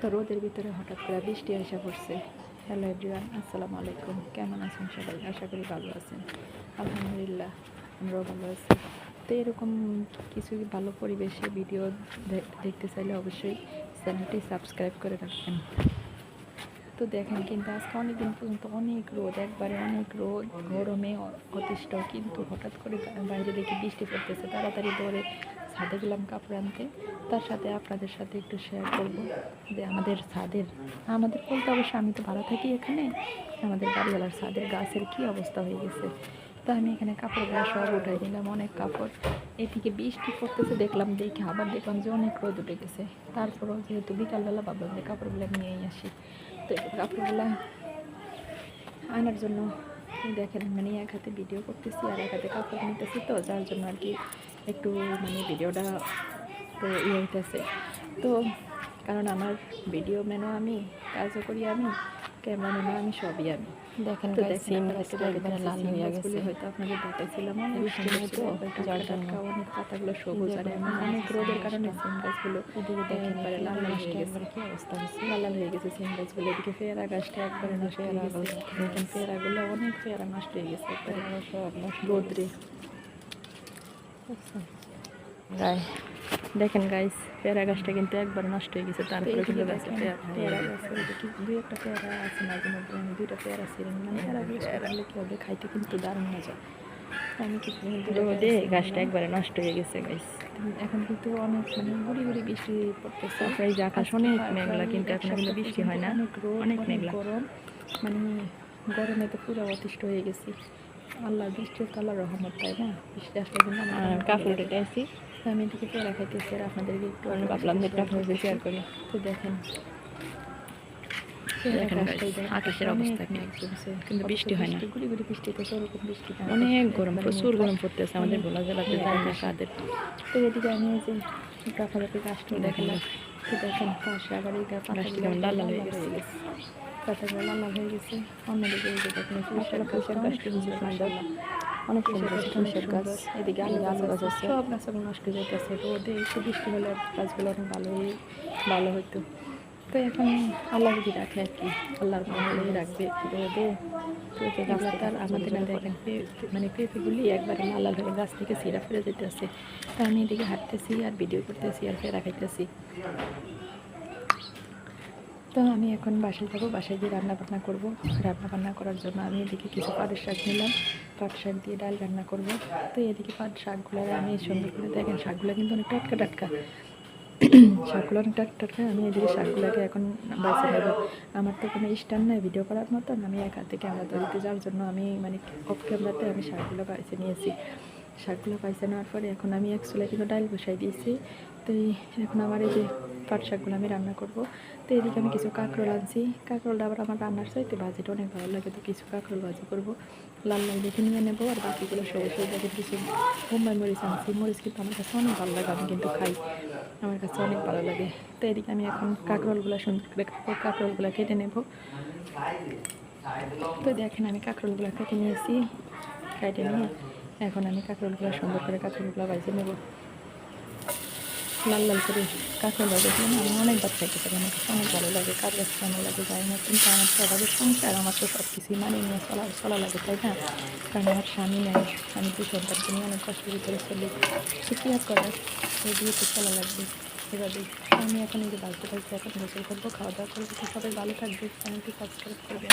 তো রোদের ভিতরে হঠাৎ করে বৃষ্টি এসে পড়ছে। হ্যালো এভরিওয়ান আসসালামু আলাইকুম। কেমন আছেন সবাই? আশা করি ভালো আছেন। আলহামদুলিল্লাহ, আমরাও ভালো আছি। তো এরকম কিছু ভালো পরিবেশে ভিডিও দেখ- দেখতে চাইলে অবশ্যই চ্যানেলটি সাবস্ক্রাইব করে রাখবেন। তো দেখেন, কিন্তু আজকে অনেকদিন পর্যন্ত অনেক রোদ, একবারে অনেক রোদ। গরমে অতিষ্ঠ, কিন্তু হঠাৎ করে বাইরে দেখি বৃষ্টি পড়তেছে। তাড়াতাড়ি দৌড়ে ছাদে গেলাম কাপড় আনতে। তার সাথে আপনাদের সাথে একটু শেয়ার করব যে আমাদের ছাদের আমাদের বলতে অবশ্য আমি তো ভালো থাকি এখানে। আমাদের বাড়িওয়ালার ছাদের গাছের কি অবস্থা হয়ে গেছে। তো আমি এখানে কাপড়গুলো সব উঠাই দিলাম অনেক কাপড়। এদিকে বৃষ্টি পড়তেছে, দেখলাম দেখে আবার দেখলাম যে অনেক রোদ উঠে গেছে। তারপরেও যেহেতু বিকালবেলা যে কাপড়গুলো নিয়েই আসি। তো কাপড়গুলো আনার জন্য দেখেন মানে এক হাতে ভিডিও করতেছি আর এক হাতে কাপড় নিতেছি তো, যার জন্য আর কি একটু মানে ভিডিওটা তো ইয়ে হইতেছে। তো কারণ আমার ভিডিও ম্যানও আমি, কাজও করি আমি ক্যামেরাম্যানও আমি সবই আমি দেখেন তো guys, দেখেন সিম আপনারা গাছটা তো একবারে দেখেন লাল সিম হয়ে গাছগুলি গেছে। হয়তো আপনাদের দেখাইছিলাম অনেক বৃষ্টি সুন্দর হয়েছে, ছিল, একবারে টাটকা যার জন্য। টাটকা, অনেক পাতাগুলো সবুজ আর দেখুন, এমন অনেক সিম রোদের গাছটা। কারণে সিম গাছগুলো এদিকে দেখেন একবারে লাল লাল হয়ে গেছে একবার কি অবস্থা হয়েছে লাল লাল হয়ে গেছে সিম গাছগুলো এদিকে পেয়ারা গাছটা একবারে নষ্ট হয়ে পেয়ারা গেছে গাছ। দেখেন পেয়ারাগুলো অনেক পেয়ারা নষ্ট হয়ে গেছে একবারে সব নষ্ট হয়ে রোদ্রে গেছে। গায়ে দেখেন গাইস পেয়ারা গাছটা কিন্তু একবার নষ্ট হয়ে গেছে তারপরে কিন্তু গাছে পেয়ারা গাছে দুই একটা পেয়ারা আছে মাঝে মধ্যে আমি দুইটা পেয়ারা ছিলেন মানে পেয়ারাগুলো কী হবে? খাইতে কিন্তু দারুণ মজা। আমি রোদে গাছটা একবারে নষ্ট হয়ে গেছে গাইস এখন কিন্তু অনেক মানে গুড়ি গুড়ি বৃষ্টি পড়তেছে। এই যে আকাশ অনেক মেঘলা কিন্তু এখন কিন্তু বৃষ্টি হয় না। অনেক রোদ, অনেক মেঘলা। গরম। মানে গরমে তো পুরো অতিষ্ঠ হয়ে গেছি। আল্লাহ বৃষ্টির কালার রহমত তাই না? বৃষ্টি আসলে কিন্তু কাপড় উঠে আসি তো আমি এদিকে পেয়ারা খাইতেছি আর আপনাদেরকে একটু আমি ভাবলাম যে একটু শেয়ার করি। তো দেখেন। আকাশের অবস্থা। কিন্তু বৃষ্টি হয় না। অনেক গরম প্রচুর গরম পড়তেছে আমাদের ভোলা জেলাতে হ্যাঁ, না। কাদের। তো এদিকে আমি যে গাছালাপি গাছটা দেখালাম। তো দেখেন পাশে আবার এই গাছটি কেমন লাল লাল হয়ে গেছে। পাতাগুলো লাল লাল হয়ে গেছে। অন্যদিকে এই যে দেখেন গাছটা সুন্দর। অনেক সুন্দর গাছটা গাছ। এদিকে আলু গাছ গাছ আছে। সব গাছগুলো নষ্ট হয়ে যাইতেছে রোদে একটু বৃষ্টি হলে গাছগুলো অনেক ভালোই ভালো হতো তো এখন আল্লাহ যদি রাখে আর কি আল্লাহর ভালোই রাখবে রোদে। তো এই গাছটা তার আমাদের না দেখেন মানে পেঁপেগুলি একবারে লাল হয়ে গাছ থেকে সিরা ফেলে যেতেছে তা আমি এদিকে হাঁটতেছি আর ভিডিও করতেছি আর ফেরা খাইতেছি। তো আমি এখন বাসায় যাব, বাসায় গিয়ে রান্না বান্না করব। রান্না বান্না করার জন্য আমি এদিকে কিছু পাটের শাক নিলাম, পাট শাক দিয়ে ডাল রান্না করব। তো এদিকে পাট শাকগুলো আমি সুন্দর করে দেখেন, শাকগুলো কিন্তু অনেক টাটকা টাটকা। শাকগুলো অনেক টাটকা টাটকা, আমি এদিকে শাকগুলোকে এখন বাঁচে নেব আমার তো কোনো স্ট্যান্ড নাই ভিডিও করার মতন, আমি এক হাতে ক্যামেরা ধরিতে যাওয়ার জন্য আমি মানে অফ ক্যামেরাতে আমি শাকগুলো বাইছে নিয়েছি। শাকগুলো পাইছে নেওয়ার পরে এখন আমি এক চুলায় কিন্তু ডাল বসাই দিয়েছি। তো এখন আমার এই যে পাট শাকগুলো আমি রান্না করব। তো এদিকে আমি কিছু কাঁকরোল আনছি। কাঁকরোলটা আবার আমার রান্নার চাইতে ভাজিটা অনেক ভালো লাগে, তো কিছু কাঁকরোল ভাজি করব। লাল লাল দেখে নিয়ে নেব আর বাকিগুলো সবুজ সবুজ কিছু মুম্বাই মরিচ আনছি। মরিচ কিন্তু আমার কাছে অনেক ভালো লাগে, আমি কিন্তু খাই। আমার কাছে অনেক ভালো লাগে। তো এদিকে আমি এখন কাঁকরোলগুলো সুন্দর করে কাঁকরোলগুলো কেটে নেব। তো দেখেন আমি কাঁকরোলগুলো কেটে নিয়েছি, কেটে নিয়ে এখন আমি কাঁকরোলগুলো সুন্দর করে কাঁকরোলগুলো বাজিয়ে নেব। লাল লাল করে কাঁকরোল না আমি অনেকবার খাইতে পারি, আমার কাছে অনেক ভালো লাগে, কার কাছে কেমন লাগে যাই না, কিন্তু আমার তো অভাবের সংসার, আমার তো সব কিছুই মানিয়ে নিয়ে চলা চলা লাগে, তাই না? কারণ আমার স্বামী নেই, আমি দুই সন্তানকে নিয়ে অনেক কষ্টের ভিতরে চলি সে আর করার? এই দিয়ে তো চলা লাগবে। এভাবেই। আমি এখন এই যে বাড়িতে বাড়িতে এখন গোসল করব খাওয়া দাওয়া করব সবাই ভালো থাকবে চ্যানেলটি সাবস্ক্রাইব করবে।